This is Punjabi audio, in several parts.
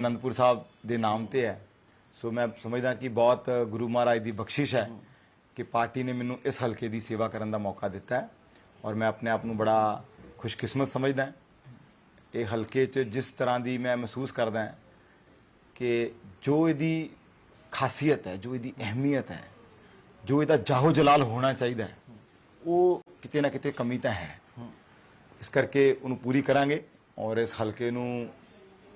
ਅਨੰਦਪੁਰ ਸਾਹਿਬ ਦੇ ਨਾਮ ਤੇ ਹੈ। ਸੋ ਮੈਂ ਸਮਝਦਾ ਕਿ ਬਹੁਤ ਗੁਰੂ ਮਹਾਰਾਜ ਦੀ ਬਖਸ਼ਿਸ਼ ਹੈ ਕਿ ਪਾਰਟੀ ਨੇ ਮੈਨੂੰ ਇਸ ਹਲਕੇ ਦੀ ਸੇਵਾ ਕਰਨ ਦਾ ਮੌਕਾ ਦਿੱਤਾ ਹੈ ਔਰ ਮੈਂ ਆਪਣੇ ਆਪ ਨੂੰ ਬੜਾ ਖੁਸ਼ਕਿਸਮਤ ਸਮਝਦਾ ਹਾਂ। ਇਹ ਹਲਕੇ 'ਚ ਜਿਸ ਤਰ੍ਹਾਂ ਦੀ ਮੈਂ ਮਹਿਸੂਸ ਕਰਦਾ ਹਾਂ ਕਿ ਜੋ ਇਹਦੀ ਖਾਸੀਅਤ ਹੈ, ਜੋ ਇਹਦੀ ਅਹਿਮੀਅਤ ਹੈ, ਜੋ ਇਹਦਾ ਜਾਹੋ ਜਲਾਲ ਹੋਣਾ ਚਾਹੀਦਾ ਹੈ, ਉਹ ਕਿਤੇ ਨਾ ਕਿਤੇ ਕਮੀ ਤਾਂ ਹੈ। ਇਸ ਕਰਕੇ ਉਹਨੂੰ ਪੂਰੀ ਕਰਾਂਗੇ ਔਰ ਇਸ ਹਲਕੇ ਨੂੰ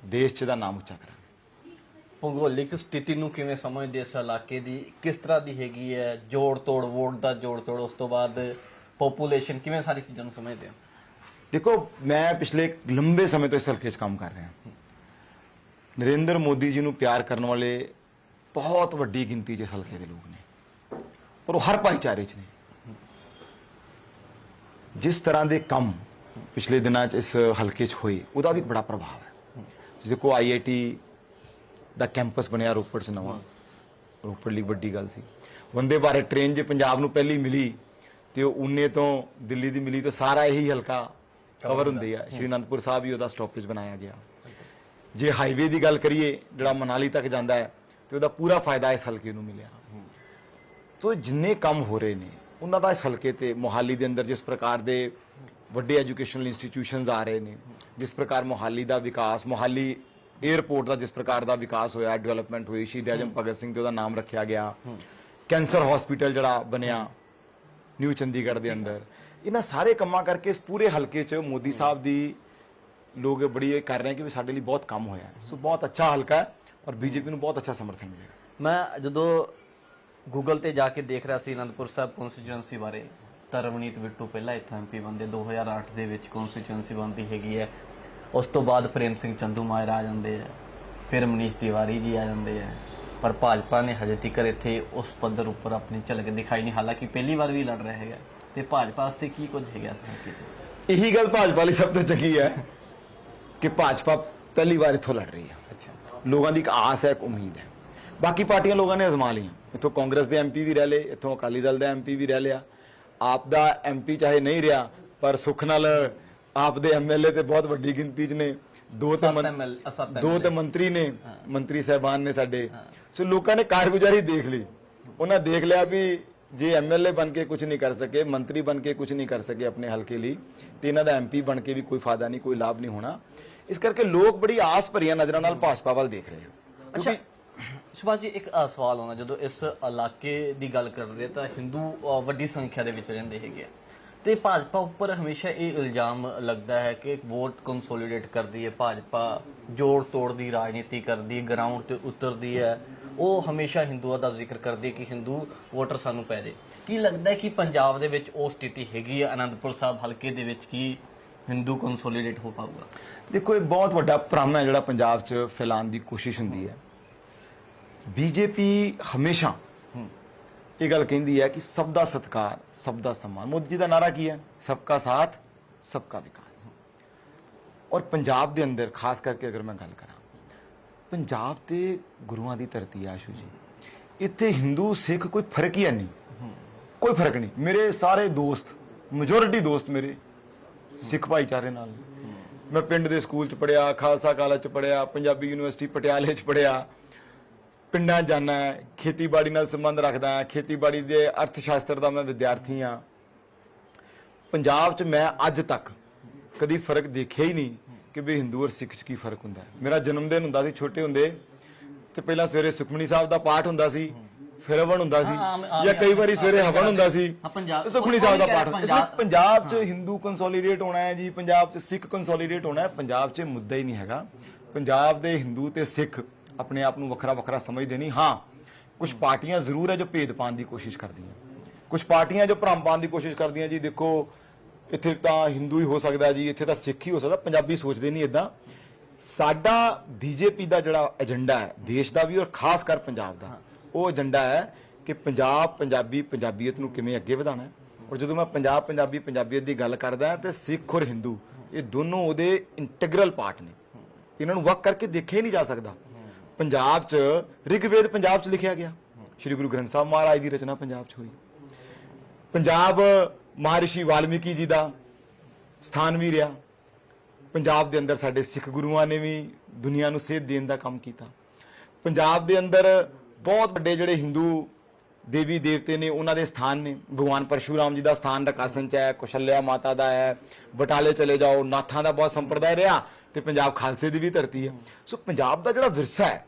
ਦੇਸ਼ 'ਚ ਦਾ ਨਾਮ ਉੱਚਾ ਕਰਾਂਗੇ। ਭੂਗੋਲਿਕ ਸਥਿਤੀ ਨੂੰ ਕਿਵੇਂ ਸਮਝਦੇ ਇਸ ਇਲਾਕੇ ਦੀ? ਕਿਸ ਤਰ੍ਹਾਂ ਦੀ ਹੈਗੀ ਹੈ? ਜੋੜ ਤੋੜ ਵੋਟ ਦਾ ਜੋੜ ਤੋੜ ਉਸ ਤੋਂ ਬਾਅਦ ਪੋਪੂਲੇਸ਼ਨ ਕਿਵੇਂ ਸਾਰੀ ਚੀਜ਼ਾਂ ਨੂੰ ਸਮਝਦੇ ਹੋ ਦੇਖੋ ਮੈਂ ਪਿਛਲੇ ਲੰਬੇ ਸਮੇਂ ਤੋਂ ਇਸ ਹਲਕੇ 'ਚ ਕੰਮ ਕਰ ਰਿਹਾ ਨਰਿੰਦਰ ਮੋਦੀ ਜੀ ਨੂੰ ਪਿਆਰ ਕਰਨ ਵਾਲੇ ਬਹੁਤ ਵੱਡੀ ਗਿਣਤੀ 'ਚ ਇਸ ਹਲਕੇ ਦੇ ਲੋਕ ਨੇ। ਪਰ ਉਹ ਹਰ ਭਾਈਚਾਰੇ 'ਚ ਨੇ। ਜਿਸ ਤਰ੍ਹਾਂ ਦੇ ਕੰਮ ਪਿਛਲੇ ਦਿਨਾਂ 'ਚ ਇਸ ਹਲਕੇ 'ਚ ਹੋਏ ਉਹਦਾ ਵੀ ਇੱਕ ਬੜਾ ਪ੍ਰਭਾਵ ਹੈ। ਦੇਖੋ ਆਈਆਈਟੀ ਦਾ ਕੈਂਪਸ ਬਣਿਆ ਰੋਪੜ 'ਚ ਨਵਾਂ। ਰੋਪੜ ਲਈ ਵੱਡੀ ਗੱਲ ਸੀ। ਵੰਦੇ ਭਾਰਤ ਟ੍ਰੇਨ ਜੇ ਪੰਜਾਬ ਨੂੰ ਪਹਿਲੀ ਮਿਲੀ ਤੇ ਉਹ ਉਨੇ ਤੋਂ ਦਿੱਲੀ ਦੀ ਮਿਲੀ ਤਾਂ ਸਾਰਾ ਇਹੀ ਹਲਕਾ ਕਵਰ ਹੁੰਦੀ ਆ। ਸ਼੍ਰੀ ਅਨੰਦਪੁਰ ਸਾਹਿਬ ਹੀ ਉਹਦਾ ਸਟਾਪੇਜ ਬਣਾਇਆ ਗਿਆ। ਜੇ ਹਾਈਵੇ ਦੀ ਗੱਲ ਕਰੀਏ ਜਿਹੜਾ ਮਨਾਲੀ ਤੱਕ ਜਾਂਦਾ ਹੈ ਤੇ ਉਹਦਾ ਪੂਰਾ ਫਾਇਦਾ ਇਸ ਹਲਕੇ ਨੂੰ ਮਿਲਿਆ। ਤੋ ਜਿੰਨੇ ਕੰਮ ਹੋ ਰਹੇ ਨੇ ਉਹਨਾਂ ਦਾ ਇਸ ਹਲਕੇ ਤੇ ਮੋਹਾਲੀ ਦੇ ਅੰਦਰ ਜਿਸ ਪ੍ਰਕਾਰ ਦੇ ਵੱਡੇ ਐਜੂਕੇਸ਼ਨਲ ਇੰਸਟੀਟਿਊਸ਼ਨਸ ਆ ਰਹੇ ਨੇ ਜਿਸ ਪ੍ਰਕਾਰ ਮੋਹਾਲੀ ਦਾ ਵਿਕਾਸ ਮੋਹਾਲੀ 에ਅਰਪੋਰਟ ਦਾ ਜਿਸ ਪ੍ਰਕਾਰ ਦਾ ਵਿਕਾਸ ਹੋਇਆ ਡਿਵੈਲਪਮੈਂਟ ਹੋਈ ਸ਼ਹੀਦ ਆਜਮ ਭਗਤ ਸਿੰਘ ਤੇ ਉਹਦਾ ਨਾਮ ਰੱਖਿਆ ਗਿਆ। ਕੈਂਸਰ ਹਸਪੀਟਲ ਜਿਹੜਾ ਬਣਿਆ ਨਿਊ ਚੰਡੀਗੜ੍ਹ ਦੇ ਅੰਦਰ। ਇਹਨਾਂ ਸਾਰੇ ਕੰਮਾਂ ਕਰਕੇ ਇਸ ਪੂਰੇ ਹਲਕੇ 'ਚ ਮੋਦੀ ਸਾਹਿਬ ਦੀ ਲੋਕ ਬੜੀ ਇਹ ਕਰ ਰਹੇ ਕਿ ਵੀ ਸਾਡੇ ਲਈ ਬਹੁਤ ਕੰਮ ਹੋਇਆ ਸੋ ਬਹੁਤ ਅੱਛਾ ਹਲਕਾ ਹੈ ਔਰ ਬੀਜੇਪੀ ਨੂੰ ਬਹੁਤ ਅੱਛਾ ਸਮਰਥਨ ਮਿਲੇਗਾ ਮੈਂ ਜਦੋਂ ਗੂਗਲ ਤੇ ਜਾ ਕੇ ਦੇਖ ਰਿਹਾ ਸੀ ਅਨੰਦਪੁਰ ਸਾਹਿਬ ਕਨਸਟੀਚੁਐਂਸੀ ਬਾਰੇ ਤਾਂ ਰਵਨੀਤ ਬਿੱਟੂ ਪਹਿਲਾਂ ਇੱਥੋਂ ਐਮਪੀ ਬੰਦੇ 2008 ਦੇ ਵਿੱਚ ਕਨਸਟੀਚੁਐਂਸੀ ਬਣਦੀ ਹੈਗੀ ਹੈ। ਉਸ ਤੋਂ ਬਾਅਦ ਪ੍ਰੇਮ ਸਿੰਘ ਚੰਦੂ ਮਾਇਰਾ ਆ ਜਾਂਦੇ ਆ ਫਿਰ ਮਨੀਸ਼ ਤਿਵਾਰੀ ਜੀ ਆ ਜਾਂਦੇ ਆ ਪਰ ਭਾਜਪਾ ਨੇ ਹਜੇ ਤੱਕ ਇੱਥੇ ਉਸ ਪੱਧਰ ਉੱਪਰ ਆਪਣੀ ਝਲਕ ਦਿਖਾਈ ਨਹੀਂ। ਹਾਲਾਂਕਿ ਪਹਿਲੀ ਵਾਰ ਵੀ ਲੜ ਰਿਹਾ ਹੈਗਾ। ਤੇ ਭਾਜਪਾ ਵਾਸਤੇ ਕੀ ਕੁਝ ਹੈਗਾ ਇਹੀ ਗੱਲ ਭਾਜਪਾ ਲਈ ਸਭ ਤੋਂ ਚੰਗੀ ਹੈ ਕਿ ਭਾਜਪਾ ਪਹਿਲੀ ਵਾਰ ਇੱਥੋਂ ਲੜ ਰਹੀ ਹੈ। ਅੱਛਾ। ਲੋਕਾਂ ਦੀ ਇੱਕ ਆਸ ਹੈ ਇੱਕ ਉਮੀਦ ਹੈ। ਬਾਕੀ ਪਾਰਟੀਆਂ ਲੋਕਾਂ ਨੇ ਅਜ਼ਮਾ ਲਈਆਂ। ਇੱਥੋਂ ਕਾਂਗਰਸ ਦੇ ਐਮਪੀ ਵੀ ਰਹਿ ਲਏ ਇੱਥੋਂ ਅਕਾਲੀ ਦਲ ਦਾ ਐਮਪੀ ਵੀ ਰਹਿ ਲਿਆ। ਆਪ ਦਾ ਐਮਪੀ ਚਾਹੇ ਨਹੀਂ ਰਿਹਾ ਪਰ ਸੁੱਖ ਨਾਲ ਆਪ ਦੇ ਐਮਐਲਏ ਤੇ ਬਹੁਤ ਵੱਡੀ ਗਿਣਤੀ 'ਚ ਨੇ। ਦੋ ਤੇ ਮੰ- ਦੋ ਤੇ ਮੰਤਰੀ ਨੇ ਮੰਤਰੀ ਸਾਹਿਬਾਨ ਨੇ ਸਾਡੇ। ਸੋ ਲੋਕਾਂ ਨੇ ਕਾਰਗੁਜ਼ਾਰੀ ਦੇਖ ਲਈ। ਉਹਨਾਂ ਦੇਖ ਲਿਆ ਵੀ ਜੇ ਐਮਐਲਏ ਬਣ ਕੇ ਕੁਝ ਨਹੀਂ ਕਰ ਸਕੇ ਮੰਤਰੀ ਬਣ ਕੇ ਕੁਝ ਨਹੀਂ ਕਰ ਸਕੇ ਆਪਣੇ ਹਲਕੇ ਲਈ ਤੇ ਇਹਨਾਂ ਦਾ ਐਮਪੀ ਬਣ ਕੇ ਵੀ ਕੋਈ ਫਾਇਦਾ ਨਹੀਂ ਕੋਈ ਲਾਭ ਨਹੀਂ ਹੋਣਾ। ਇਸ ਕਰਕੇ ਲੋਕ ਬੜੀ ਆਸ ਭਰੀਆਂ ਨਜ਼ਰਾਂ ਨਾਲ ਭਾਜਪਾ ਵੱਲ ਦੇਖ ਰਹੇ ਹਨ। ਅੱਛਾ ਸੁਭਾਸ਼ ਜੀ ਇੱਕ ਅ, ਸਵਾਲ ਆਉਣਾ ਜਦੋਂ ਇਸ ਇਲਾਕੇ ਦੀ ਗੱਲ ਕਰਦੇ ਤਾਂ ਹਿੰਦੂ ਅ, ਵੱਡੀ ਸੰਖਿਆ ਦੇ ਵਿੱਚ ਰਹਿੰਦੇ ਹੈਗੇ ਆ। ਤੇ ਭਾਜਪਾ ਉੱਪਰ ਹਮੇਸ਼ਾ ਇਹ ਇਲਜ਼ਾਮ ਲੱਗਦਾ ਹੈ ਕਿ ਵੋਟ ਕੰਸੋਲੀਡੇਟ ਕਰਦੀ ਹੈ। ਭਾਜਪਾ ਜੋੜ ਤੋੜ ਦੀ ਰਾਜਨੀਤੀ ਕਰਦੀ ਹੈ ਗਰਾਊਂਡ ਤੇ ਉਤਰਦੀ ਹੈ। ਉਹ ਹਮੇਸ਼ਾ ਹਿੰਦੂਆਂ ਦਾ ਜ਼ਿਕਰ ਕਰਦੀ ਹੈ ਕਿ ਹਿੰਦੂ ਵੋਟਰ ਸਾਨੂੰ ਪੈ ਜੇ। ਕੀ ਲੱਗਦਾ ਹੈ ਕਿ ਪੰਜਾਬ ਦੇ ਵਿੱਚ ਉਹ ਸਥਿਤੀ ਹੈਗੀ ਹੈ? ਅਨੰਦਪੁਰ ਸਾਹਿਬ ਹਲਕੇ ਦੇ ਵਿੱਚ ਕੀ ਹਿੰਦੂ ਕੰਸੋਲੀਡੇਟ ਹੋ ਪਾਊਗਾ? ਦੇਖੋ ਇਹ ਬਹੁਤ ਵੱਡਾ ਭ੍ਰਮ ਹੈ ਜਿਹੜਾ ਪੰਜਾਬ 'ਚ ਫੈਲਾਉਣ ਦੀ ਕੋਸ਼ਿਸ਼ ਹੁੰਦੀ ਹੈ। ਬੀਜੇਪੀ ਹਮੇਸ਼ਾ ਇਹ ਗੱਲ ਕਹਿੰਦੀ ਹੈ ਕਿ ਸਭ ਦਾ ਸਤਕਾਰ, ਸਭ ਦਾ ਸਨਮਾਨ। ਮੋਦੀ ਜੀ ਦਾ ਨਾਰਾ ਕੀ ਹੈ? ਸਭ ਸਬਕਾ ਸਾਥ ਸਭ ਸਬਕਾ ਵਿਕਾਸ। ਔਰ ਪੰਜਾਬ ਦੇ ਅੰਦਰ, ਖਾਸ ਕਰਕੇ ਅਗਰ ਮੈਂ ਗੱਲ ਕਰਾਂ, ਪੰਜਾਬ ਤੇ ਗੁਰੂਆਂ ਦੀ ਧਰਤੀ ਆਸ਼ੂ ਜੀ। ਇੱਥੇ ਹਿੰਦੂ ਸਿੱਖ ਕੋਈ ਫ਼ਰਕ ਹੀ ਹੈ ਨਹੀਂ। ਕੋਈ ਫ਼ਰਕ ਨਹੀਂ। ਮੇਰੇ ਸਾਰੇ ਦੋਸਤ ਮੈਜੋਰਿਟੀ ਦੋਸਤ ਮੇਰੇ ਸਿੱਖ ਭਾਈਚਾਰੇ ਨਾਲ। ਮੈਂ ਪਿੰਡ ਦੇ ਸਕੂਲ ਚ ਪੜਿਆ ਖਾਲਸਾ ਕਾਲਜ ਚ ਪੜਿਆ ਪੰਜਾਬੀ ਯੂਨੀਵਰਸਿਟੀ ਪਟਿਆਲੇ ਚ ਪੜਿਆ ਪਿੰਡਾਂ ਜਾਣਾ ਖੇਤੀਬਾੜੀ ਨਾਲ ਸੰਬੰਧ ਰੱਖਦਾ ਹਾਂ ਖੇਤੀਬਾੜੀ ਦੇ ਅਰਥ ਸ਼ਾਸਤਰ ਦਾ ਮੈਂ ਵਿਦਿਆਰਥੀ ਹਾਂ। ਪੰਜਾਬ 'ਚ ਮੈਂ ਅੱਜ ਤੱਕ ਕਦੀ ਫ਼ਰਕ ਦੇਖਿਆ ਹੀ ਨਹੀਂ ਕਿ ਵੀ ਹਿੰਦੂ ਔਰ ਸਿੱਖ 'ਚ ਕੀ ਫ਼ਰਕ ਹੁੰਦਾ ਹੈ। ਮੇਰਾ ਜਨਮ ਦਿਨ ਹੁੰਦਾ ਸੀ ਛੋਟੇ ਹੁੰਦੇ ਤੇ ਪਹਿਲਾਂ ਸਵੇਰੇ ਸੁਖਮਨੀ ਸਾਹਿਬ ਦਾ ਪਾਠ ਹੁੰਦਾ ਸੀ ਫਿਰ ਹਵਨ ਹੁੰਦਾ ਸੀ ਹਾਂ, ਆਮ- ਆਮ- ਜਾਂ ਕਈ ਵਾਰੀ ਸਵੇਰੇ ਹਵਨ ਹੁੰਦਾ ਸੀ ਹਾਂ, ਪੰਜਾਬ- ਸੁਖਮਨੀ ਸਾਹਿਬ ਦਾ ਉਹੀ ਪਾਠ ਹੁੰਦਾ ਸੀ। ਪੰਜਾਬ 'ਚ ਹਿੰਦੂ ਕੰਸੋਲੀਡੇਟ ਹੋਣਾ ਹੈ ਜੀ ਪੰਜਾਬ 'ਚ ਸਿੱਖ ਕੰਸੋਲੀਡੇਟ ਹੋਣਾ ਹੈ ਪੰਜਾਬ 'ਚ ਮੁੱਦਾ ਹੀ ਨਹੀਂ ਹੈਗਾ। ਪੰਜਾਬ ਦੇ ਹਿੰਦੂ ਤੇ ਸਿੱਖ ਆਪਣੇ ਆਪ ਨੂੰ ਵੱਖਰਾ ਵੱਖਰਾ ਸਮਝਦੇ ਨਹੀਂ। ਹਾਂ ਕੁਝ ਪਾਰਟੀਆਂ ਜ਼ਰੂਰ ਹੈ ਜੋ ਭੇਦ ਪਾਉਣ ਦੀ ਕੋਸ਼ਿਸ਼ ਕਰਦੀਆਂ। ਕੁਝ ਪਾਰਟੀਆਂ ਜੋ ਭਰਮ ਪਾਉਣ ਦੀ ਕੋਸ਼ਿਸ਼ ਕਰਦੀਆਂ ਜੀ। ਦੇਖੋ, ਇੱਥੇ ਤਾਂ ਹਿੰਦੂ ਹੀ ਹੋ ਸਕਦਾ ਜੀ, ਇੱਥੇ ਤਾਂ ਸਿੱਖ ਹੀ ਹੋ ਸਕਦਾ, ਪੰਜਾਬੀ ਸੋਚਦੇ ਨਹੀਂ ਇਦਾਂ ਸਾਡਾ ਬੀਜੇਪੀ ਦਾ ਜਿਹੜਾ ਏਜੰਡਾ ਹੈ, ਦੇਸ਼ ਦਾ ਵੀ ਔਰ ਖਾਸ ਕਰ ਪੰਜਾਬ ਦਾ, ਉਹ ਏਜੰਡਾ ਹੈ ਕਿ ਪੰਜਾਬ ਪੰਜਾਬੀ ਪੰਜਾਬੀਅਤ ਨੂੰ ਕਿਵੇਂ ਅੱਗੇ ਵਧਾਉਣਾ ਹੈ। ਔਰ ਜਦੋਂ ਮੈਂ ਪੰਜਾਬ ਪੰਜਾਬੀ ਪੰਜਾਬੀਅਤ ਦੀ ਗੱਲ ਕਰਦਾ ਹਾਂ, ਤੇ ਸਿੱਖ ਔਰ ਹਿੰਦੂ ਇਹ ਦੋਨੋਂ ਉਹਦੇ ਇੰਟੀਗਰਲ ਪਾਰਟ ਨੇ। ਇਹਨਾਂ ਨੂੰ ਵੱਖ ਕਰਕੇ ਦੇਖਿਆ ਹੀ ਨਹੀਂ ਜਾ ਸਕਦਾ। ਪੰਜਾਬ 'ਚ ਰਿਗਵੇਦ ਪੰਜਾਬ 'ਚ ਲਿਖਿਆ ਗਿਆ। ਸ੍ਰੀ ਗੁਰੂ ਗ੍ਰੰਥ ਸਾਹਿਬ ਮਹਾਰਾਜ ਦੀ ਰਚਨਾ ਪੰਜਾਬ 'ਚ ਹੋਈ। ਪੰਜਾਬ ਮਹਾਰਿਸ਼ੀ ਵਾਲਮੀਕੀ ਜੀ ਦਾ ਸਥਾਨ ਵੀ ਰਿਹਾ। ਪੰਜਾਬ ਦੇ ਅੰਦਰ ਸਾਡੇ ਸਿੱਖ ਗੁਰੂਆਂ ਨੇ ਵੀ ਦੁਨੀਆ ਨੂੰ ਸੇਧ ਦੇਣ ਦਾ ਕੰਮ ਕੀਤਾ। ਪੰਜਾਬ ਦੇ ਅੰਦਰ ਬਹੁਤ ਵੱਡੇ ਜਿਹੜੇ ਹਿੰਦੂ ਦੇਵੀ ਦੇਵਤੇ ਨੇ, ਉਹਨਾਂ ਦੇ ਸਥਾਨ ਨੇ। ਭਗਵਾਨ ਪਰਸ਼ੂਰਾਮ ਜੀ ਦਾ ਸਥਾਨ ਰਕਾਸਨ ਚ ਹੈ, ਕੁਸ਼ਲਿਆ ਮਾਤਾ ਦਾ ਹੈ, ਬਟਾਲੇ ਚਲੇ ਜਾਓ, ਨਾਥਾਂ ਦਾ ਬਹੁਤ ਸੰਪਰਦਾਇ ਰਿਹਾ ਤੇ ਪੰਜਾਬ ਖਾਲਸੇ ਦੀ ਵੀ ਧਰਤੀ ਹੈ। ਸੋ ਪੰਜਾਬ ਦਾ ਜਿਹੜਾ ਵਿਰਸਾ ਹੈ,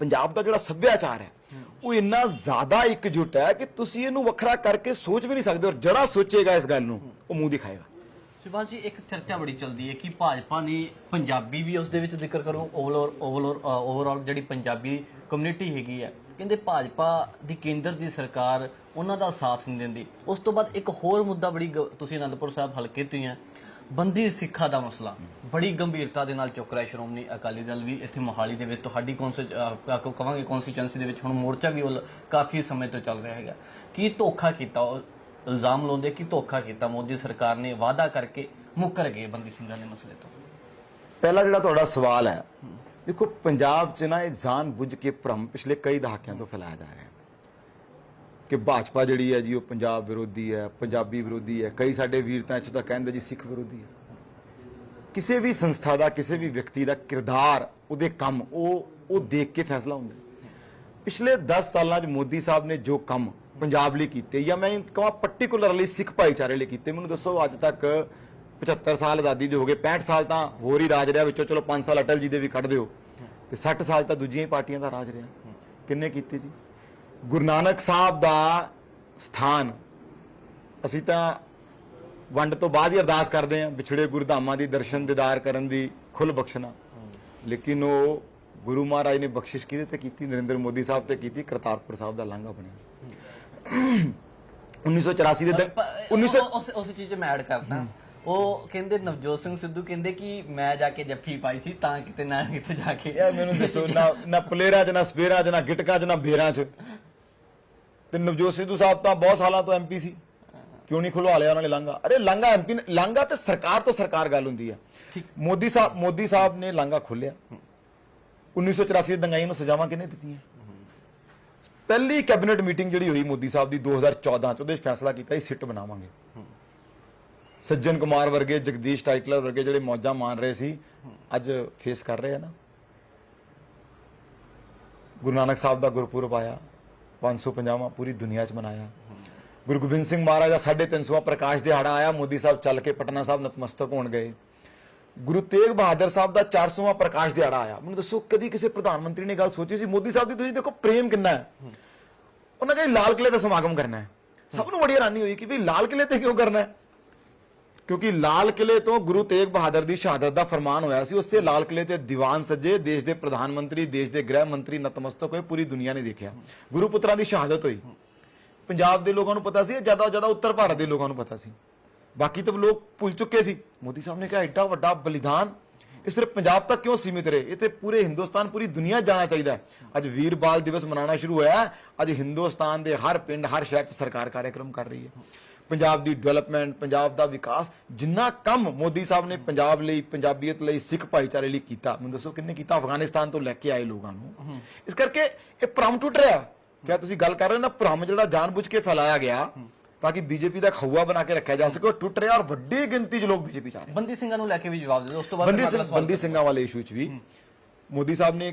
ਪੰਜਾਬ ਦਾ ਜਿਹੜਾ ਸੱਭਿਆਚਾਰ ਹੈ, ਉਹ ਇੰਨਾ ਜ਼ਿਆਦਾ ਇਕਜੁੱਟ ਹੈ ਕਿ ਤੁਸੀਂ ਇਹਨੂੰ ਵੱਖਰਾ ਕਰਕੇ ਸੋਚ ਵੀ ਨਹੀਂ ਸਕਦੇ ਔਰ ਜਿਹੜਾ ਸੋਚੇਗਾ ਇਸ ਗੱਲ ਨੂੰ, ਉਹ ਮੂੰਹ ਦਿਖਾਏਗਾ। ਸੁਭਾਸ਼ ਜੀ, ਇੱਕ ਚਰਚਾ ਬੜੀ ਚੱਲਦੀ ਹੈ ਕਿ ਭਾਜਪਾ ਨੇ ਪੰਜਾਬੀ ਵੀ ਉਸ ਦੇ ਵਿੱਚ ਜ਼ਿਕਰ ਕਰੋ ਓਵਰਆਲ ਓਵਰਆਲ ਓਵਰਆਲ ਜਿਹੜੀ ਪੰਜਾਬੀ ਕਮਿਊਨਿਟੀ ਹੈਗੀ ਹੈ ਕਹਿੰਦੇ ਭਾਜਪਾ ਦੀ ਕੇਂਦਰ ਦੀ ਸਰਕਾਰ ਉਹਨਾਂ ਦਾ ਸਾਥ ਨਹੀਂ ਦਿੰਦੀ। ਉਸ ਤੋਂ ਬਾਅਦ ਇੱਕ ਹੋਰ ਮੁੱਦਾ ਬੜੀ ਗ- ਤੁਸੀਂ ਅਨੰਦਪੁਰ ਸਾਹਿਬ ਹਲਕੇ ਤੋਂ ਹੀ ਹੈ, ਬੰਦੀ ਸਿੱਖਾਂ ਦਾ ਮਸਲਾ। ਬੜੀ ਗੰਭੀਰਤਾ ਦੇ ਨਾਲ ਚੁੱਕ ਰਿਹਾ ਸ਼੍ਰੋਮਣੀ ਅਕਾਲੀ ਦਲ ਵੀ, ਇੱਥੇ ਮੋਹਾਲੀ ਦੇ ਵਿੱਚ। ਤੁਹਾਡੀ ਕੌਂਸੀ ਕਹਾਂਗੇ ਕੌਂਸਟੀਚੁਐਂਸੀ ਦੇ ਵਿੱਚ। ਹੁਣ ਮੋਰਚਾ ਵੀ ਉਹ ਕਾਫੀ ਸਮੇਂ ਤੋਂ ਚੱਲ ਰਿਹਾ ਹੈਗਾ। ਕੀ ਧੋਖਾ ਕੀਤਾ ਉਹ? ਇਲਜ਼ਾਮ ਲਾਉਂਦੇ ਕਿ ਧੋਖਾ ਕੀਤਾ। ਮੋਦੀ ਸਰਕਾਰ ਨੇ ਵਾਅਦਾ ਕਰਕੇ ਮੁੱਕਰ ਗਏ ਬੰਦੀ ਸਿੰਘਾਂ ਦੇ ਮਸਲੇ ਤੋਂ। ਪਹਿਲਾ ਜਿਹੜਾ ਤੁਹਾਡਾ ਸਵਾਲ ਹੈ ਦੇਖੋ, ਪੰਜਾਬ 'ਚ ਨਾ ਇਹ ਜਾਣ ਬੁੱਝ ਕੇ ਭ੍ਰਮ ਪਿਛਲੇ ਕਈ ਦਹਾਕਿਆਂ ਤੋਂ ਫੈਲਾਇਆ ਜਾ ਰਿਹਾ ਹੈ ਕਿ ਭਾਜਪਾ ਜਿਹੜੀ ਹੈ ਜੀ, ਉਹ ਪੰਜਾਬ ਵਿਰੋਧੀ ਹੈ, ਪੰਜਾਬੀ ਵਿਰੋਧੀ ਹੈ। ਕਈ ਸਾਡੇ ਵੀਰ ਤਾਂ ਕਹਿੰਦੇ ਜੀ ਸਿੱਖ ਵਿਰੋਧੀ ਹੈ। ਕਿਸੇ ਵੀ ਸੰਸਥਾ ਦਾ, ਕਿਸੇ ਵੀ ਵਿਅਕਤੀ ਦਾ ਕਿਰਦਾਰ, ਉਹਦੇ ਕੰਮ, ਉਹ ਉਹ ਦੇਖ ਕੇ ਫੈਸਲਾ ਹੁੰਦਾ ਪਿਛਲੇ 10 ਸਾਲਾਂ 'ਚ ਮੋਦੀ ਸਾਹਿਬ ਨੇ ਜੋ ਕੰਮ ਪੰਜਾਬ ਲਈ ਕੀਤੇ, ਜਾਂ ਮੈਂ ਕਹਾਂ ਪਾਰਟਿਕੂਲਰਲੀ ਸਿੱਖ ਭਾਈਚਾਰੇ ਲਈ ਕੀਤੇ, ਮੈਨੂੰ ਦੱਸੋ ਅੱਜ ਤੱਕ 75 ਸਾਲ ਆਜ਼ਾਦੀ ਦੇ ਹੋ ਗਏ 65 ਸਾਲ ਤਾਂ ਹੋਰ ਹੀ ਰਾਜ ਰਿਹਾ ਵਿੱਚੋਂ ਚਲੋ 5 ਸਾਲ ਅਟਲ ਜੀ ਦੇ ਵੀ ਕੱਢ ਦਿਓ। ਤੇ 60 ਸਾਲ ਤਾਂ ਦੂਜੀਆਂ ਹੀ ਪਾਰਟੀਆਂ ਦਾ ਰਾਜ ਰਿਹਾ। ਕਿੰਨੇ ਕੀਤੇ ਜੀ? ਗੁਰੂ ਨਾਨਕ ਸਾਹਿਬ ਦਾ ਸਥਾਨ ਅਸੀਂ ਤਾਂ ਵੰਡ ਤੋਂ ਬਾਅਦ ਹੀ ਅਰਦਾਸ ਕਰਦੇ ਹਾਂ ਵਿਛੜੇ ਗੁਰਧਾਮਾਂ ਦੀ ਦਰਸ਼ਨ ਦੀਦਾਰ ਕਰਨ ਦੀ ਖੁੱਲ ਬਖਸ਼ਣਾ। ਲੇਕਿਨ ਉਹ ਗੁਰੂ ਮਹਾਰਾਜ ਨੇ ਬਖਸ਼ਿਸ਼ ਕਿਹਦੇ ਤੇ ਕੀਤੀ? ਨਰਿੰਦਰ ਮੋਦੀ ਸਾਹਿਬ ਤੇ ਕੀਤੀ ਕਰਤਾਰਪੁਰ ਸਾਹਿਬ ਦਾ ਲਾਂਘਾ ਬਣਿਆ। 1984 ਦੇ ਦਿਨ 1900 ਉਹ- ਉਸ ਉਸ ਚੀਜ਼ ਮੈਂ ਐਡ ਕਰਦਾ। ਉਹ ਕਹਿੰਦੇ ਨਵਜੋਤ ਸਿੰਘ ਸਿੱਧੂ ਕਹਿੰਦੇ ਕਿ ਮੈਂ ਜਾ ਕੇ ਜੱਫੀ ਪਾਈ ਸੀ ਤਾਂ ਕਿਤੇ ਨਾ ਕਿਤੇ ਜਾ ਕੇ। ਯਾਰ ਮੈਨੂੰ ਦੱਸੋ ਨਾ ਨਾ ਪਲੇਰਾਂ 'ਚ ਨਾ ਸਪੇਰਾਂ 'ਚ ਨਾ ਗਿਟਕਾਂ 'ਚ ਨਾ ਬੇਰਾਂ 'ਚ। ਤੇ ਨਵਜੋਤ ਸਿੱਧੂ ਸਾਹਿਬ ਤਾਂ ਬਹੁਤ ਸਾਲਾਂ ਤੋਂ ਐਮਪੀ ਸੀ। ਕਿਉਂ ਨਹੀਂ ਖੁਲਵਾ ਲਿਆ ਉਹਨਾਂ ਨੇ ਲਾਂਘਾ? ਅਰੇ ਲਾਂਘਾ ਐਮਪੀ ਲਾਂਘਾ ਤੇ ਸਰਕਾਰ ਤੋਂ ਸਰਕਾਰ ਗੱਲ ਹੁੰਦੀ ਹੈ ਮੋਦੀ ਸਾਹਿਬ ਮੋਦੀ ਸਾਹਿਬ ਨੇ ਲਾਂਘਾ ਖੋਲਿਆ 1984 ਦੀ ਦੰਗਾਈ ਨੂੰ ਸਜ਼ਾਵਾਂ ਕਿਹਨੇ ਦਿੱਤੀਆਂ? ਪਹਿਲੀ ਕੈਬਨਿਟ ਮੀਟਿੰਗ ਜਿਹੜੀ ਹੋਈ ਮੋਦੀ ਸਾਹਿਬ ਦੀ 2014 ਚ ਉਹਦੇ 'ਚ ਫੈਸਲਾ ਕੀਤਾ ਸੀ ਸਿੱਟ ਬਣਾਵਾਂਗੇ। ਸੱਜਣ ਕੁਮਾਰ ਵਰਗੇ, ਜਗਦੀਸ਼ ਟਾਈਟਲਰ ਵਰਗੇ ਜਿਹੜੇ ਮੌਜਾਂ ਮਾਣ ਰਹੇ ਸੀ, ਅੱਜ ਫੇਸ ਕਰ ਰਹੇ ਆ ਨਾ। ਗੁਰੂ ਨਾਨਕ ਸਾਹਿਬ ਦਾ ਗੁਰਪੁਰਬ ਆਇਆ 550ਵਾਂ ਪੂਰੀ ਦੁਨੀਆ 'ਚ ਮਨਾਇਆ। ਗੁਰੂ ਗੋਬਿੰਦ ਸਿੰਘ ਮਹਾਰਾਜ ਦਾ 350ਵਾਂ ਪ੍ਰਕਾਸ਼ ਦਿਹਾੜਾ ਆਇਆ, ਮੋਦੀ ਸਾਹਿਬ ਚੱਲ ਕੇ ਪਟਨਾ ਸਾਹਿਬ ਨਤਮਸਤਕ ਹੋਣ ਗਏ। ਗੁਰੂ ਤੇਗ ਬਹਾਦਰ ਸਾਹਿਬ ਦਾ 400ਵਾਂ ਪ੍ਰਕਾਸ਼ ਦਿਹਾੜਾ ਆਇਆ। ਮੈਨੂੰ ਦੱਸੋ, ਕਦੀ ਕਿਸੇ ਪ੍ਰਧਾਨ ਮੰਤਰੀ ਨੇ ਗੱਲ ਸੋਚੀ ਸੀ? ਮੋਦੀ ਸਾਹਿਬ ਦੀ ਤੁਸੀਂ ਦੇਖੋ, ਪ੍ਰੇਮ ਕਿੰਨਾ ਹੈ। ਉਹਨਾਂ ਕਹਿੰਦੇ ਲਾਲ ਕਿਲੇ ਦਾ ਸਮਾਗਮ ਕਰਨਾ ਹੈ। ਸਭ ਨੂੰ ਬੜੀ ਹੈਰਾਨੀ ਹੋਈ ਕਿ ਵੀ ਲਾਲ ਕਿਲੇ ਤੇ ਕਿਉਂ ਕਰਨਾ ਹੈ? ਕਿਉਂਕਿ ਲਾਲ ਕਿਲੇ ਤੋਂ ਗੁਰੂ ਤੇਗ ਬਹਾਦਰ ਦੀ ਸ਼ਹਾਦਤ ਦਾ ਫਰਮਾਨ ਹੋਇਆ ਸੀ, ਉਸੇ ਲਾਲ ਕਿਲੇ ਤੇ ਦੀਵਾਨ ਸੱਜੇ, ਦੇਸ਼ ਦੇ ਪ੍ਰਧਾਨ ਮੰਤਰੀ, ਦੇਸ਼ ਦੇ ਗ੍ਰਹਿ ਮੰਤਰੀ ਨਤਮਸਤਕ ਹੋਏ, ਪੂਰੀ ਦੁਨੀਆ ਨੇ ਦੇਖਿਆ। ਗੁਰੂ ਪੁੱਤਰਾਂ ਦੀ ਸ਼ਹਾਦਤ ਹੋਈ। ਪੰਜਾਬ ਦੇ ਲੋਕਾਂ ਨੂੰ ਪਤਾ ਸੀ ਜ਼ਿਆਦਾ ਜ਼ਿਆਦਾ ਉੱਤਰ ਭਾਰਤ ਦੇ ਲੋਕਾਂ ਨੂੰ ਪਤਾ ਸੀ। ਬਾਕੀ ਤਾਂ ਲੋਕ ਭੁੱਲ ਚੁੱਕੇ ਸੀ। ਮੋਦੀ ਸਾਹਿਬ ਨੇ ਕਿਹਾ, ਐਡਾ ਵੱਡਾ ਬਲੀਦਾਨ, ਇਹ ਸਿਰਫ ਪੰਜਾਬ ਤੱਕ ਕਿਉਂ ਸੀਮਿਤ ਰਹੇ? ਇਹ ਤੇ ਪੂਰੇ ਹਿੰਦੁਸਤਾਨ, ਪੂਰੀ ਦੁਨੀਆ ਜਾਣਾ ਚਾਹੀਦਾ ਅੱਜ ਵੀਰ ਬਾਲ ਦਿਵਸ ਮਨਾਉਣਾ ਸ਼ੁਰੂ ਹੋਇਆ ਅੱਜ ਹਿੰਦੁਸਤਾਨ ਦੇ ਹਰ ਪਿੰਡ, ਹਰ ਸ਼ਹਿਰ 'ਚ ਸਰਕਾਰ ਕਾਰਜਕ੍ਰਮ ਕਰ ਰਹੀ ਹੈ। ਪੰਜਾਬ ਦੀ ਡਿਵੈਲਪਮੈਂਟ ਪੰਜਾਬ ਦਾ ਵਿਕਾਸ ਜਿੰਨਾ ਕੰਮ ਮੋਦੀ ਸਾਹਿਬ ਨੇ ਪੰਜਾਬ ਲਈ ਪੰਜਾਬੀਅਤ ਲਈ ਸਿੱਖ ਭਾਈਚਾਰੇ ਲਈ ਕੀਤਾ। ਮੈਨੂੰ ਦੱਸੋ ਕਿੰਨੇ ਕੀਤਾ? ਅਫਗਾਨਿਸਤਾਨ ਤੋਂ ਲੈ ਕੇ ਆਏ ਲੋਕਾਂ ਨੂੰ। ਇਸ ਕਰਕੇ ਇਹ ਭ੍ਰਮ ਟੁੱਟ ਰਿਹਾ। ਕਿਆ ਤੁਸੀਂ ਗੱਲ ਕਰ ਰਹੇ ਹੋ ਨਾ? ਭ੍ਰਮ ਜਿਹੜਾ ਜਾਣਬੁੱਝ ਕੇ ਫੈਲਾਇਆ ਗਿਆ ਤਾਂ ਕਿ ਬੀਜੇਪੀ ਦਾ ਖਊਆ ਬਣਾ ਕੇ ਰੱਖਿਆ ਜਾ ਸਕੇ ਉਹ ਟੁੱਟ ਰਿਹਾ ਔਰ ਵੱਡੀ ਗਿਣਤੀ 'ਚ ਲੋਕ ਬੀਜੇਪੀ ਚ ਆ ਰਹੇ ਬੰਦੀ ਸਿੰਘਾਂ ਨੂੰ ਲੈ ਕੇ ਵੀ ਜਵਾਬ ਦੇ ਦਿਓ ਉਸ ਤੋਂ ਬਾਅਦ ਬੰਦੀ ਸਿੰਘਾਂ ਵਾਲੇ ਇਸ਼ੂ 'ਚ ਵੀ। ਮੋਦੀ ਸਾਹਿਬ ਨੇ